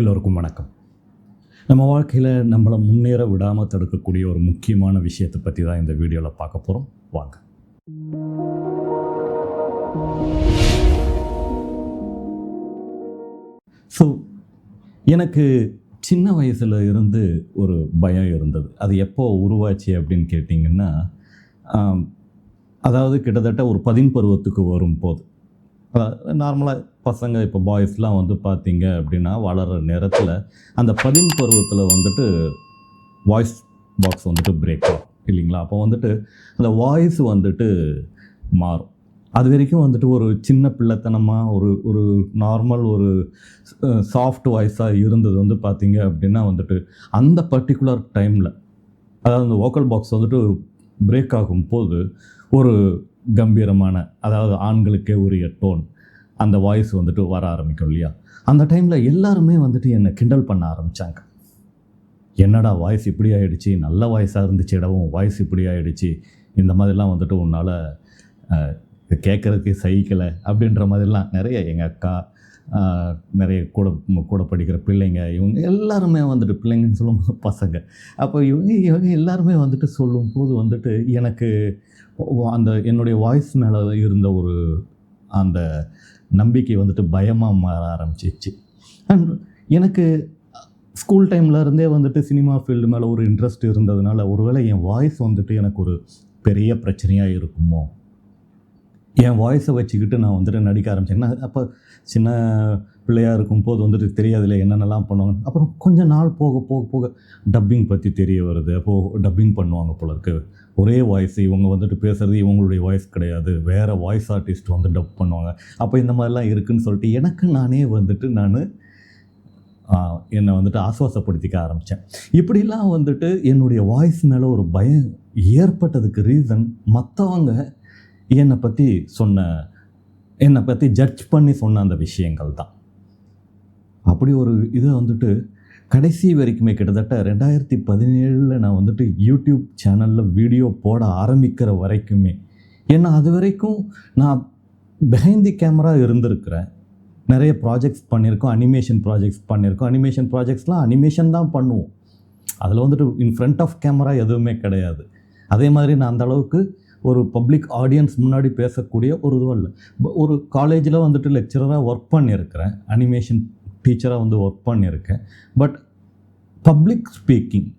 எல்லோருக்கும் வணக்கம். நம்ம வாழ்க்கையில் நம்மளை முன்னேற விடாமல் தடுக்கக்கூடிய ஒரு முக்கியமான விஷயத்தை பற்றி தான் இந்த வீடியோவில் பார்க்க போகிறோம் வாங்க. ஸோ எனக்கு சின்ன வயசில் இருந்து ஒரு பயம் இருந்தது. அது எப்போ உருவாச்சு அப்படின்னு கேட்டிங்கன்னா அதாவது கிட்டத்தட்ட ஒரு பதின் பருவத்துக்கு வரும்போது நார்மலாக பசங்க இப்போ பாய்ஸ்லாம் வந்து பார்த்தீங்க அப்படின்னா வளர்கிற நேரத்தில் அந்த பதின் பருவத்தில் வந்துட்டு வாய்ஸ் பாக்ஸ் வந்துட்டு பிரேக் ஆகும் இல்லைங்களா? அப்போ வந்துட்டு அந்த வாய்ஸ் வந்துட்டு மாறும். அது வரைக்கும் வந்துட்டு ஒரு சின்ன பிள்ளைத்தனமாக ஒரு ஒரு நார்மல் ஒரு சாஃப்ட் வாய்ஸாக இருந்தது வந்து பார்த்திங்க அப்படின்னா வந்துட்டு அந்த பர்டிகுலர் டைமில் அதாவது அந்த வோக்கல் பாக்ஸ் வந்துட்டு பிரேக் ஆகும் போது ஒரு கம்பீரமான அதாவது ஆண்களுக்கே உரிய டோன் அந்த வாய்ஸ் வந்துட்டு வர ஆரம்பிக்கும் இல்லையா? அந்த டைமில் எல்லாருமே வந்துட்டு என்னை கிண்டல் பண்ண ஆரம்பித்தாங்க என்னடா வாய்ஸ் இப்படி ஆகிடுச்சி நல்ல வாய்ஸாக இருந்துச்சு இடவும் வாய்ஸ் இப்படி ஆகிடுச்சி இந்த மாதிரிலாம் வந்துட்டு உன்னால் கேட்குறதுக்கு சகிக்கலை அப்படின்ற மாதிரிலாம் நிறைய எங்கள் அக்கா நிறைய கூட கூட படிக்கிற பிள்ளைங்க இவங்க எல்லாருமே வந்துட்டு பிள்ளைங்கன்னு சொல்லும்போது பசங்க. அப்போ இவங்க இவங்க எல்லாருமே வந்துட்டு சொல்லும்போது வந்துட்டு எனக்கு அந்த என்னுடைய வாய்ஸ் மேலே இருந்த ஒரு அந்த நம்பிக்கை வந்துட்டு பயமாக மாற ஆரம்பிச்சிச்சு. அண்ட் எனக்கு ஸ்கூல் டைம்ல இருந்தே வந்துட்டு சினிமா ஃபீல்டு மேலே ஒரு இன்ட்ரெஸ்ட் இருந்ததுனால ஒருவேளை என் வாய்ஸ் வந்துட்டு எனக்கு ஒரு பெரிய பிரச்சனையாக இருக்குமோ? என் வாய்ஸை வச்சுக்கிட்டு நான் வந்துட்டு நடிக்க ஆரம்பிச்சேன். அப்போ சின்ன பிள்ளையாக இருக்கும் போது வந்துட்டு தெரியாதுல என்னென்னலாம் பண்ணுவாங்க. அப்புறம் கொஞ்ச நாள் போக போக போக டப்பிங் பற்றி தெரிய வருது. அப்போது டப்பிங் பண்ணுவாங்க போல இருக்கு. ஒரே வாய்ஸ் இவங்க வந்துட்டு பேசுகிறது இவங்களுடைய வாய்ஸ் கிடையாது. வேறு வாய்ஸ் ஆர்டிஸ்ட் வந்து டப் பண்ணுவாங்க. அப்போ இந்த மாதிரிலாம் இருக்குன்னு சொல்லிட்டு எனக்கு நானே வந்துட்டு நான் என்னை வந்துட்டு ஆசுவாசப்படுத்திக்க ஆரம்பித்தேன் இப்படிலாம் வந்துட்டு என்னுடைய வாய்ஸ் மேலே ஒரு பயம் ஏற்பட்டதுக்கு ரீசன் மற்றவங்க என்னை பற்றி சொன்ன என்னை பற்றி ஜட்ஜ் பண்ணி சொன்ன அந்த விஷயங்கள் தான். அப்படி ஒரு இதை வந்துட்டு கடைசி வரைக்குமே கிட்டத்தட்ட ரெண்டாயிரத்தி பதினேழில் நான் வந்துட்டு யூடியூப் சேனலில் வீடியோ போட ஆரம்பிக்கிற வரைக்குமே ஏன்னா அது வரைக்கும் நான் பிஹைண்ட் தி கேமரா இருந்திருக்கிறேன். நிறைய ப்ராஜெக்ட்ஸ் பண்ணியிருக்கோம் அனிமேஷன் ப்ராஜெக்ட்ஸ் பண்ணியிருக்கோம். அனிமேஷன் ப்ராஜெக்ட்ஸ்லாம் அனிமேஷன் தான் பண்ணுவோம். அதில் வந்துட்டு இன் ஃப்ரண்ட் ஆஃப் கேமரா எதுவுமே கிடையாது. அதே மாதிரி நான் அந்த அளவுக்கு ஒரு பப்ளிக் ஆடியன்ஸ் முன்னாடி பேசக்கூடிய ஒரு இதுவும் இல்லை. ஒரு காலேஜில் வந்துட்டு லெக்சரராக ஒர்க் பண்ணியிருக்கிறேன் அனிமேஷன் டீச்சராக வந்து ஒர்க் பண்ணியிருக்கேன் but public speaking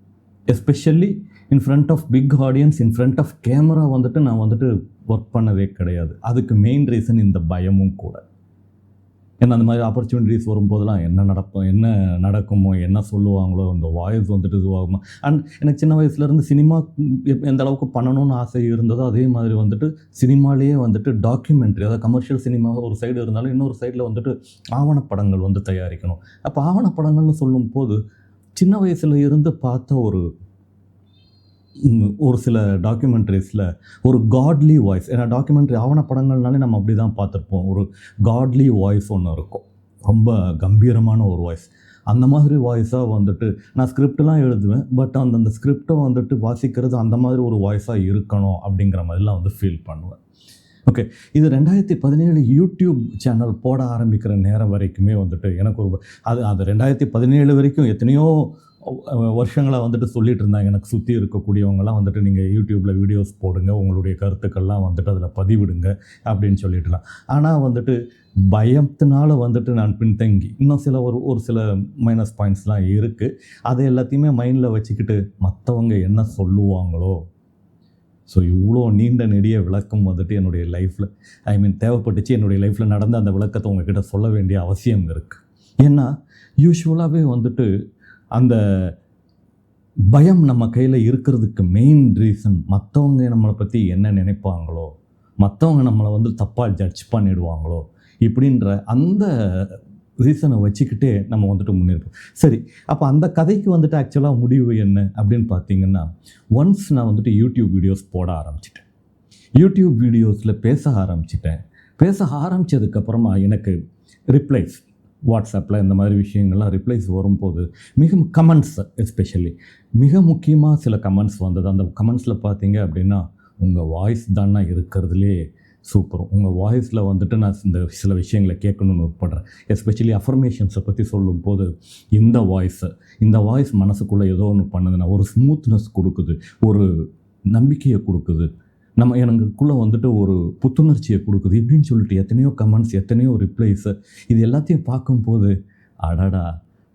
especially in front of big audience in front of camera வந்துட்டு நான் வந்துட்டு ஒர்க் பண்ணதே கிடையாது. அதுக்கு மெயின் ரீசன் இந்த பயமும் கூட. ஏன்னா அந்த மாதிரி ஆப்பர்ச்சுனிட்டிஸ் வரும்போதெல்லாம் என்ன நடக்கும் என்ன நடக்குமோ என்ன சொல்லுவாங்களோ அந்த வாய்ஸ் வந்துட்டு இதுவாகுமா? அண்ட் எனக்கு சின்ன வயசுலேருந்து சினிமா எந்த அளவுக்கு பண்ணணும்னு ஆசை இருந்ததோ அதே மாதிரி வந்துட்டு சினிமாலேயே வந்துட்டு டாக்குமெண்ட்ரி அதாவது கமர்ஷியல் சினிமா ஒரு சைடு இருந்தாலும் இன்னொரு சைடில் வந்துட்டு ஆவணப்படங்கள் வந்து தயாரிக்கணும். அப்போ ஆவணப்படங்கள்னு சொல்லும்போது சின்ன வயசுல இருந்து பார்த்த ஒரு ஒரு சில டாக்குமெண்ட்ரிஸில் ஒரு காட்லி வாய்ஸ் ஏன்னா டாக்குமெண்ட்ரி ஆவணப்படங்கள்னாலே நம்ம அப்படி தான் பார்த்துருப்போம். ஒரு காட்லி வாய்ஸ் ஒன்று இருக்கும். ரொம்ப கம்பீரமான ஒரு வாய்ஸ் அந்த மாதிரி வாய்ஸாக வந்துட்டு நான் ஸ்கிரிப்டெலாம் எழுதுவேன் பட் அந்த அந்த ஸ்கிரிப்டை வந்துட்டு வாசிக்கிறது அந்த மாதிரி ஒரு வாய்ஸாக இருக்கணும் அப்படிங்கிற மாதிரிலாம் வந்து ஃபீல் பண்ணுவேன். ஓகே இது ரெண்டாயிரத்தி பதினேழு யூடியூப் சேனல் போட ஆரம்பிக்கிற நேரம் வரைக்குமே வந்துட்டு எனக்கு ஒரு அது அது ரெண்டாயிரத்தி பதினேழு வரைக்கும் எத்தனையோ வருஷங்களாக வந்துட்டு சொல்லிட்டு இருந்தாங்க எனக்கு சுற்றி இருக்கக்கூடியவங்கலாம் வந்துட்டு நீங்கள் யூடியூப்பில் வீடியோஸ் போடுங்க உங்களுடைய கருத்துக்கள்லாம் வந்துட்டு அதில் பதிவிடுங்க அப்படின்னு சொல்லிட்டுலாம். ஆனால் வந்துட்டு பயத்தினால வந்துட்டு நான் பின்தங்கி இன்னும் சில ஒரு ஒரு சில மைனஸ் பாயிண்ட்ஸ்லாம் இருக்குது அதை எல்லாத்தையுமே மைண்டில் வச்சுக்கிட்டு மற்றவங்க என்ன சொல்லுவாங்களோ ஸோ இவ்வளோ நீண்ட நெடிய விளக்கம் வந்துட்டு என்னுடைய லைஃப்பில் ஐ மீன் தேவைப்பட்டுச்சு என்னுடைய லைஃப்பில் நடந்த அந்த விளக்கத்தை உங்ககிட்ட சொல்ல வேண்டிய அவசியம் இருக்குது ஏன்னா யூஸ்வலாகவே வந்துட்டு அந்த பயம் நம்ம கையில் இருக்கிறதுக்கு மெயின் ரீசன் மற்றவங்க நம்மளை பற்றி என்ன நினைப்பாங்களோ மற்றவங்க நம்மளை வந்து தப்பாக ஜட்ஜ் பண்ணிடுவாங்களோ இப்படின்ற அந்த ரீசனை வச்சுக்கிட்டே நம்ம வந்துட்டு முன்னேறுவோம் சரி அப்போ அந்த கதைக்கு வந்துட்டு ஆக்சுவலாக முடிவு என்ன அப்படின்னு பார்த்தீங்கன்னா ஒன்ஸ் நான் வந்துட்டு யூடியூப் வீடியோஸ் போட ஆரம்பிச்சிட்டேன். யூடியூப் வீடியோஸில் பேச ஆரம்பிச்சிட்டேன். பேச ஆரம்பித்ததுக்கப்புறமா எனக்கு ரிப்ளைஸ் வாட்ஸ்அப்பில் இந்த மாதிரி விஷயங்கள்லாம் ரிப்ளைஸ் வரும்போது மிக கமெண்ட்ஸ் எஸ்பெஷலி மிக முக்கியமாக சில கமெண்ட்ஸ் வந்தது. அந்த கமெண்ட்ஸில் பார்த்தீங்க அப்படின்னா உங்கள் வாய்ஸ் தானே இருக்கிறதுலே சூப்பர் உங்கள் வாய்ஸில் வந்துட்டு நான் இந்த சில விஷயங்களை கேட்கணும்னு உட்படுறேன். எஸ்பெஷலி அஃபர்மேஷன்ஸை பற்றி சொல்லும்போது இந்த வாய்ஸை இந்த வாய்ஸ் மனசுக்குள்ளே ஏதோ ஒன்று பண்ணுதுன்னா ஒரு ஸ்மூத்னஸ் கொடுக்குது ஒரு நம்பிக்கையை கொடுக்குது. நம்ம எனக்குள்ளே வந்துட்டு ஒரு புத்துணர்ச்சியை கொடுக்குது இப்படின்னு சொல்லிட்டு எத்தனையோ கமெண்ட்ஸ் எத்தனையோ ரிப்ளைஸு இது எல்லாத்தையும் பார்க்கும்போது அடடா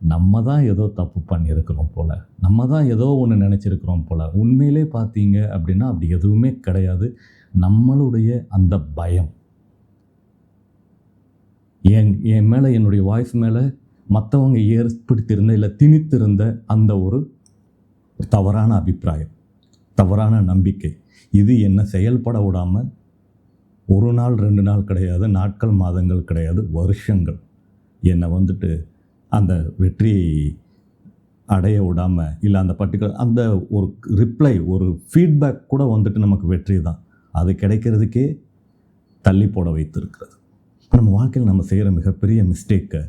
நம்ம தான் ஏதோ தப்பு பண்ணியிருக்கிறோம் போல். நம்ம தான் ஏதோ ஒன்று நினச்சிருக்கிறோம் போல். உண்மையிலே பார்த்தீங்க அப்படின்னா அப்படி எதுவுமே கிடையாது. நம்மளுடைய அந்த பயம். என் என் மேலே என்னுடைய வாய்ஸ் மேலே மற்றவங்க ஏற்படுத்தியிருந்த இல்லை திணித்திருந்த அந்த ஒரு தவறான அபிப்பிராயம் தவறான நம்பிக்கை. இது என்னை செயல்பட விடாமல் ஒரு நாள் ரெண்டு நாள் கிடையாது நாட்கள் மாதங்கள் கிடையாது வருஷங்கள் என்னை வந்துட்டு அந்த வெற்றியை அடைய விடாமல் இல்லை அந்த பர்டிகுலர் அந்த ஒரு ரிப்ளை ஒரு ஃபீட்பேக் கூட வந்துட்டு நமக்கு வெற்றி தான். அது கிடைக்கிறதுக்கே தள்ளி போட வைத்திருக்கிறது. நம்ம வாழ்க்கையில் நம்ம செய்கிற மிகப்பெரிய மிஸ்டேக்கை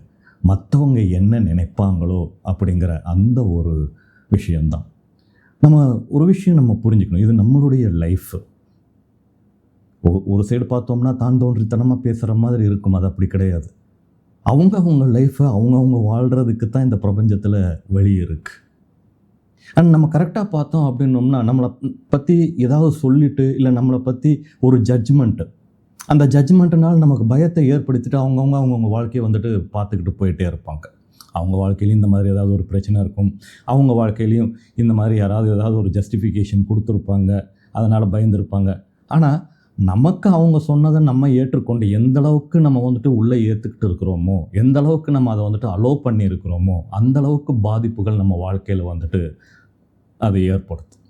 மற்றவங்க என்ன நினைப்பாங்களோ அப்படிங்கிற அந்த ஒரு விஷயந்தான் நம்ம ஒரு விஷயம் நம்ம புரிஞ்சுக்கணும். இது நம்மளுடைய லைஃப் ஒரு சைடு பார்த்தோம்னா தான் தோன்றித்தனமாக பேசுகிற மாதிரி இருக்கும். அது அப்படி கிடையாது. அவங்க அவங்க லைஃப்பை அவங்கவுங்க வாழ்கிறதுக்கு தான் இந்த பிரபஞ்சத்தில் வழி இருக்குது அண்ட் நம்ம கரெக்டாக பார்த்தோம் அப்படின்னோம்னா நம்மளை பற்றி ஏதாவது சொல்லிட்டு இல்லை நம்மளை பற்றி ஒரு ஜட்ஜ்மெண்ட்டு அந்த ஜட்ஜ்மெண்ட்டுனால் நமக்கு பயத்தை ஏற்படுத்திட்டு அவங்கவுங்க அவங்கவுங்க வாழ்க்கையை வந்துட்டு பார்த்துக்கிட்டு போயிட்டே இருப்பாங்க. அவங்க வாழ்க்கையிலையும் இந்த மாதிரி ஏதாவது ஒரு பிரச்சனை இருக்கும். அவங்க வாழ்க்கையிலையும் இந்த மாதிரி யாராவது ஏதாவது ஒரு ஜஸ்டிஃபிகேஷன் கொடுத்துருப்பாங்க. அதனால் பயந்துருப்பாங்க. ஆனால் நமக்கு அவங்க சொன்னதை நம்ம ஏற்றுக்கொண்டு எந்த அளவுக்கு நம்ம வந்துட்டு உள்ளே ஏற்றுக்கிட்டு இருக்கிறோமோ எந்த அளவுக்கு நம்ம அதை வந்துட்டு அலோவ் பண்ணியிருக்கிறோமோ அந்த அளவுக்கு பாதிப்புகள் நம்ம வாழ்க்கையில் வந்துட்டு அதை ஏற்படுத்தும்.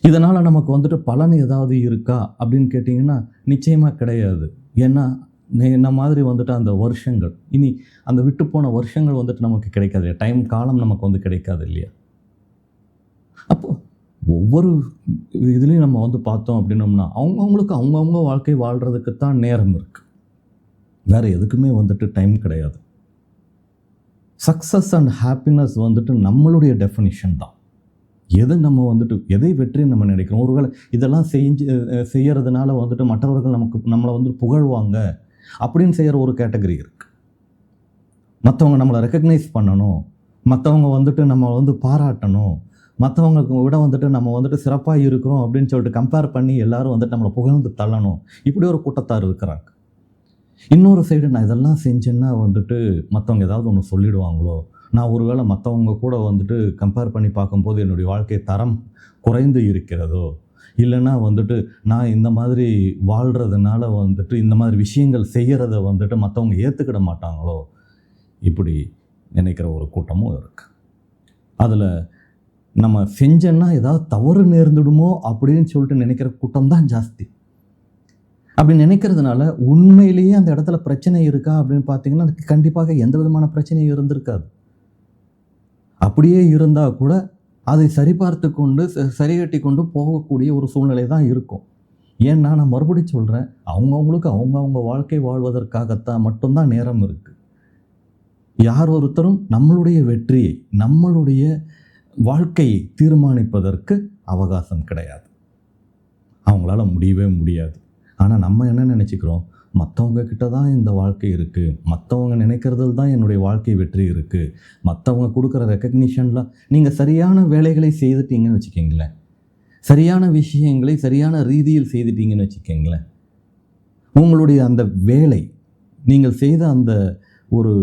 இதனால் நமக்கு வந்துட்டு பலன் ஏதாவது இருக்கா அப்படின்னு கேட்டிங்கன்னா நிச்சயமாக கிடையாது. ஏன்னா என்ன மாதிரி வந்துட்டு அந்த வருஷங்கள்? இனி அந்த விட்டு போன வருஷங்கள் வந்துட்டு நமக்கு கிடைக்காது இல்லையா? டைம் காலம் நமக்கு வந்து கிடைக்காது இல்லையா? அப்போ ஒவ்வொரு இதுலேயும் நம்ம வந்து பார்த்தோம் அப்படின்னோம்னா அவங்கவுங்களுக்கு அவங்கவுங்க வாழ்க்கை வாழ்கிறதுக்கு தான் நேரம் இருக்குது வேறு எதுக்குமே வந்துட்டு டைம் கிடையாது. சக்ஸஸ் அண்ட் ஹாப்பினஸ் வந்துட்டு நம்மளுடைய டெஃபினிஷன் தான். எது நம்ம வந்துட்டு எதை வெற்றி நம்ம நினைக்கிறோம்? ஒருவேளை இதெல்லாம் செஞ்சு செய்கிறதுனால வந்துட்டு மற்றவர்கள் நமக்கு நம்மளை வந்து புகழ்வாங்க. அப்படின்னு செய்கிற ஒரு கேட்டகரி இருக்குது மற்றவங்க நம்மளை ரெக்கக்னைஸ் பண்ணணும். மற்றவங்க வந்துட்டு நம்ம வந்து பாராட்டணும். மற்றவங்களுக்கு விட வந்துட்டு நம்ம வந்துட்டு சிறப்பாக இருக்கிறோம் அப்படின்னு சொல்லிட்டு கம்பேர் பண்ணி எல்லோரும் வந்துட்டு நம்மளை புகழ்ந்து தள்ளணும். இப்படி ஒரு கூட்டத்தார் இருக்கிறாங்க. இன்னொரு சைடு நான் இதெல்லாம் செஞ்சேன்னா வந்துட்டு மற்றவங்க ஏதாவது ஒன்று சொல்லிடுவாங்களோ? நான் ஒருவேளை மற்றவங்க கூட வந்துட்டு கம்பேர் பண்ணி பார்க்கும்போது என்னுடைய வாழ்க்கை தரம் குறைந்து இருக்கிறதோ? இல்லைன்னா வந்துட்டு நான் இந்த மாதிரி வாழ்கிறதுனால வந்துட்டு இந்த மாதிரி விஷயங்கள் செய்கிறத வந்துட்டு மற்றவங்க ஏற்றுக்கிட மாட்டாங்களோ? இப்படி நினைக்கிற ஒரு கூட்டமும் இருக்குது அதில் நம்ம செஞ்சோன்னா ஏதாவது தவறு நேர்ந்துடுமோ அப்படின்னு சொல்லிட்டு நினைக்கிற கூட்டம் தான் ஜாஸ்தி. அப்படி நினைக்கிறதுனால உண்மையிலேயே அந்த இடத்துல பிரச்சனை இருக்கா அப்படின்னு பார்த்தீங்கன்னா அதுக்கு கண்டிப்பாக எந்த விதமான பிரச்சனையும் இருந்திருக்காது. அப்படியே இருந்தால் கூட அதை சரிபார்த்து கொண்டு சரி கட்டி கொண்டு போகக்கூடிய ஒரு சூழ்நிலை தான் இருக்கும். ஏன்னா நான் மறுபடியும் சொல்கிறேன் அவங்கவுங்களுக்கு அவங்கவுங்க வாழ்க்கை வாழ்வதற்காகத்தான் மட்டும்தான் நேரம் இருக்குது யார் ஒருத்தரும் நம்மளுடைய வெற்றியை நம்மளுடைய வாழ்க்கையை தீர்மானிப்பதற்கு அவகாசம் கிடையாது. அவங்களால முடியவே முடியாது. ஆனால் நம்ம என்ன நினச்சிக்கிறோம்? மற்றவங்க கிட்ட தான் இந்த வாழ்க்கை இருக்குது மற்றவங்க நினைக்கிறதுல தான் என்னுடைய வாழ்க்கை வெற்றி இருக்குது மற்றவங்க கொடுக்குற ரெக்கக்னிஷனில் நீங்கள் சரியான வேலைகளை செய்துட்டீங்கன்னு வச்சுக்கிங்களேன். சரியான விஷயங்களை சரியான ரீதியில் செய்துட்டீங்கன்னு வச்சுக்கோங்களேன். உங்களுடைய அந்த வேலை நீங்கள் செய்த அந்த ஒரு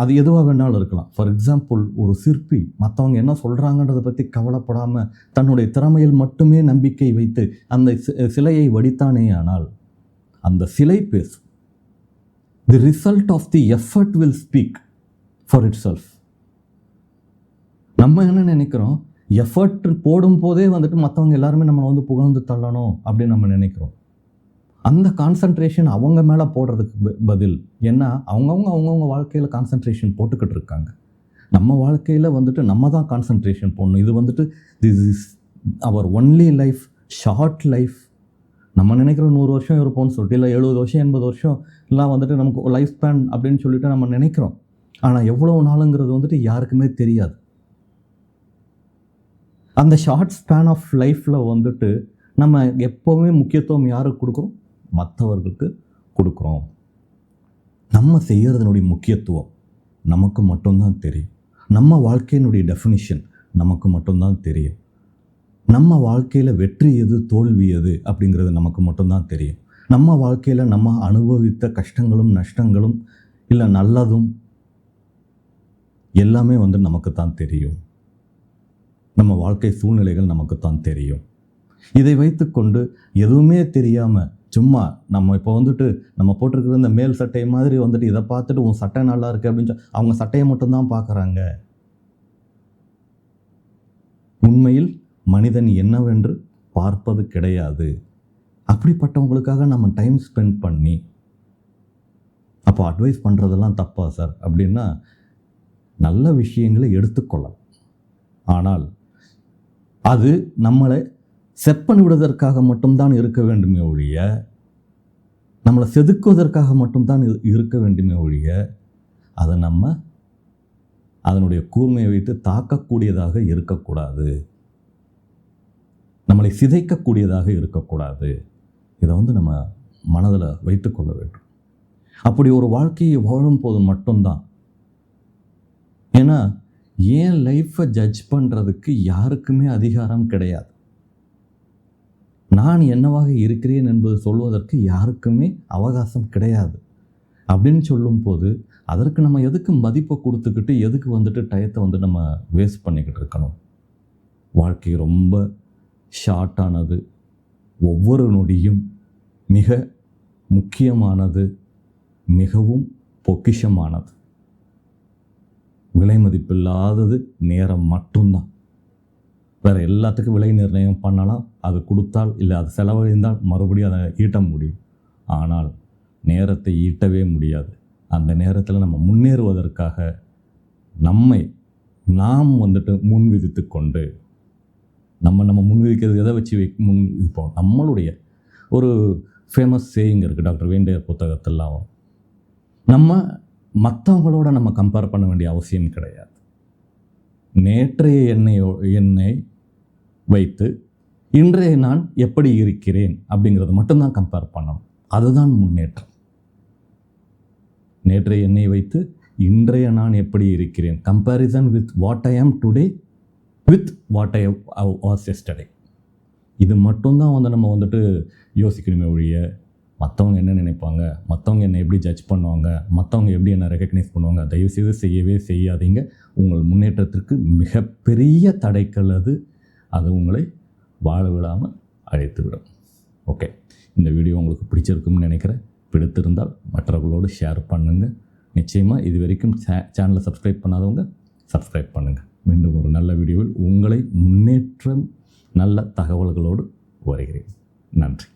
அது எதுவாக வேணாலும் இருக்கலாம். ஃபார் எக்ஸாம்பிள் ஒரு சிற்பி மற்றவங்க என்ன சொல்கிறாங்கன்றதை பற்றி கவலைப்படாமல் தன்னுடைய திறமையில் மட்டுமே நம்பிக்கை வைத்து அந்த சிலையை வடித்தானே ஆனால் அந்த சிலை பேசும். The result of the effort will speak for itself நம்ம என்ன நினைக்கிறோம்? எஃபர்ட் போடும் போதே வந்துட்டு மற்றவங்க எல்லாருமே நம்மளை வந்து புகழ்ந்து தள்ளணும் அப்படின்னு நம்ம நினைக்கிறோம். அந்த கான்சன்ட்ரேஷன் அவங்க மேலே போடுறதுக்கு பதில் ஏன்னா அவங்கவுங்க அவங்கவுங்க வாழ்க்கையில் கான்சன்ட்ரேஷன் போட்டுக்கிட்டு இருக்காங்க. நம்ம வாழ்க்கையில் வந்துட்டு நம்ம தான் கான்சன்ட்ரேஷன் போடணும். இது வந்துட்டு this is our only life short life நம்ம நினைக்கிற நூறு வருஷம் இருப்போம்னு சொல்லிட்டு இல்லை எழுபது வருஷம் எண்பது வருஷம் எல்லாம் வந்துட்டு நமக்கு லைஃப் ஸ்பேன் அப்படின்னு சொல்லிட்டு நம்ம நினைக்கிறோம். ஆனால் எவ்வளோ நாளுங்கிறது வந்துட்டு யாருக்குமே தெரியாது. அந்த ஷார்ட் ஸ்பேன் ஆஃப் லைஃப்பில் வந்துட்டு நம்ம எப்போவுமே முக்கியத்துவம் யாருக்கு கொடுக்குறோம்? மற்றவர்களுக்கு கொடுக்குறோம். நம்ம செய்கிறதுனுடைய முக்கியத்துவம் நமக்கு மட்டும்தான் தெரியும். நம்ம வாழ்க்கையினுடைய டெஃபினிஷன் நமக்கு மட்டும்தான் தெரியும். நம்ம வாழ்க்கையில் வெற்றி எது தோல்வி எது அப்படிங்கிறது நமக்கு மட்டும்தான் தெரியும். நம்ம வாழ்க்கையில் நம்ம அனுபவித்த கஷ்டங்களும் நஷ்டங்களும் இல்லை நல்லதும் எல்லாமே வந்து நமக்கு தான் தெரியும். நம்ம வாழ்க்கை சூழ்நிலைகள் நமக்கு தான் தெரியும். இதை வைத்துக்கொண்டு எதுவுமே தெரியாமல் சும்மா நம்ம இப்போ வந்துட்டு நம்ம போட்டிருக்கிற இந்த மேல் சட்டை மாதிரி வந்துட்டு இதை பார்த்துட்டு உன் சட்டை நல்லா இருக்கு அப்படின்னு சொல்லி அவங்க சட்டையை மட்டும்தான் பார்க்குறாங்க. உண்மையில் மனிதன் என்னவென்று பார்ப்பது கிடையாது. அப்படிப்பட்டவங்களுக்காக நம்ம டைம் ஸ்பெண்ட் பண்ணி அப்போ அட்வைஸ் பண்ணுறதெல்லாம் தப்பா சார் அப்படின்னா நல்ல விஷயங்களை எடுத்துக்கொள்ளலாம் ஆனால் அது நம்மளை செப்பன் விடுவதற்காக மட்டும்தான் இருக்க வேண்டுமே ஒழிய நம்மளை செதுக்குவதற்காக மட்டும்தான் இரு- இருக்க வேண்டுமே ஒழிய அதை நம்ம அதனுடைய கூர்மையை வைத்து தாக்கக்கூடியதாக இருக்கக்கூடாது. நம்மளை சிதைக்கக்கூடியதாக இருக்கக்கூடாது. இதை வந்து நம்ம மனதில் வைத்துக்கொள்ள வேண்டும். அப்படி ஒரு வாழ்க்கையை வாழும் போது மட்டும்தான். ஏன்னா ஏன் லைஃப்பை ஜட்ஜ் பண்ணுறதுக்கு யாருக்குமே அதிகாரம் கிடையாது. நான் என்னவாக இருக்கிறேன் என்பது சொல்வதற்கு யாருக்குமே அவகாசம் கிடையாது. அப்படின்னு சொல்லும்போது அதற்கு நம்ம எதுக்கு மதிப்பை கொடுத்துக்கிட்டு எதுக்கு வந்துட்டு டயத்தை வந்து நம்ம வேஸ்ட் பண்ணிக்கிட்டு இருக்கணும்? வாழ்க்கை ரொம்ப ஷார்ட்டானது ஒவ்வொரு நொடியும் மிக முக்கியமானது மிகவும் பொக்கிஷமானது. விலை மதிப்பில்லாதது நேரம் மட்டும்தான். வேறு எல்லாத்துக்கும் விலை நிர்ணயம் பண்ணலாம் அது கொடுத்தால் இல்லை அது செலவழிந்தால் மறுபடியும் அதை ஈட்ட முடியும். ஆனால் நேரத்தை ஈட்டவே முடியாது. அந்த நேரத்தில் நம்ம முன்னேறுவதற்காக நம்மை நாம் வந்துட்டு முன் விதித்து கொண்டு நம்ம நம்ம முன்வைக்கிறது எதை வச்சு வை முன் விதிப்போம் நம்மளுடைய ஒரு ஃபேமஸ் சேயிங் இருக்குது டாக்டர் வேண்டிய புத்தகத்தெல்லாம் நம்ம மற்றவங்களோட நம்ம கம்பேர் பண்ண வேண்டிய அவசியம் கிடையாது. நேற்றைய எண்ணெயோ எண்ணெய் வைத்து இன்றைய நான் எப்படி இருக்கிறேன் அப்படிங்கிறத மட்டும்தான் கம்பேர் பண்ணணும். அதுதான் முன்னேற்றம். நேற்றைய எண்ணெய் வைத்து இன்றைய நான் எப்படி இருக்கிறேன்? Comparison with what I am today with what I was yesterday இது மட்டும்தான் வந்து நம்ம வந்துட்டு யோசிக்கணுமே ஒழிய மற்றவங்க என்ன நினைப்பாங்க மற்றவங்க என்னை எப்படி ஜட்ஜ் பண்ணுவாங்க மற்றவங்க எப்படி என்னை ரெக்கக்னைஸ் பண்ணுவாங்க தயவுசெய்து செய்யவே செய்யாதீங்க. உங்கள் முன்னேற்றத்திற்கு மிகப்பெரிய தடைக்கள் அது. அது உங்களை வாழ விடாமல் அழைத்து விடும். ஓகே இந்த வீடியோ உங்களுக்கு பிடிச்சிருக்கும்னு நினைக்கிறேன். பிடித்திருந்தால் மற்றவர்களோடு ஷேர் பண்ணுங்கள் நிச்சயமாக இது வரைக்கும் சே சேனலை சப்ஸ்கிரைப் பண்ணாதவங்க சப்ஸ்கிரைப் பண்ணுங்கள் மீண்டும் ஒரு நல்ல வீடியோவில் உங்களை முன்னேற்றம் நல்ல தகவல்களோடு வருகிறேன். நன்றி.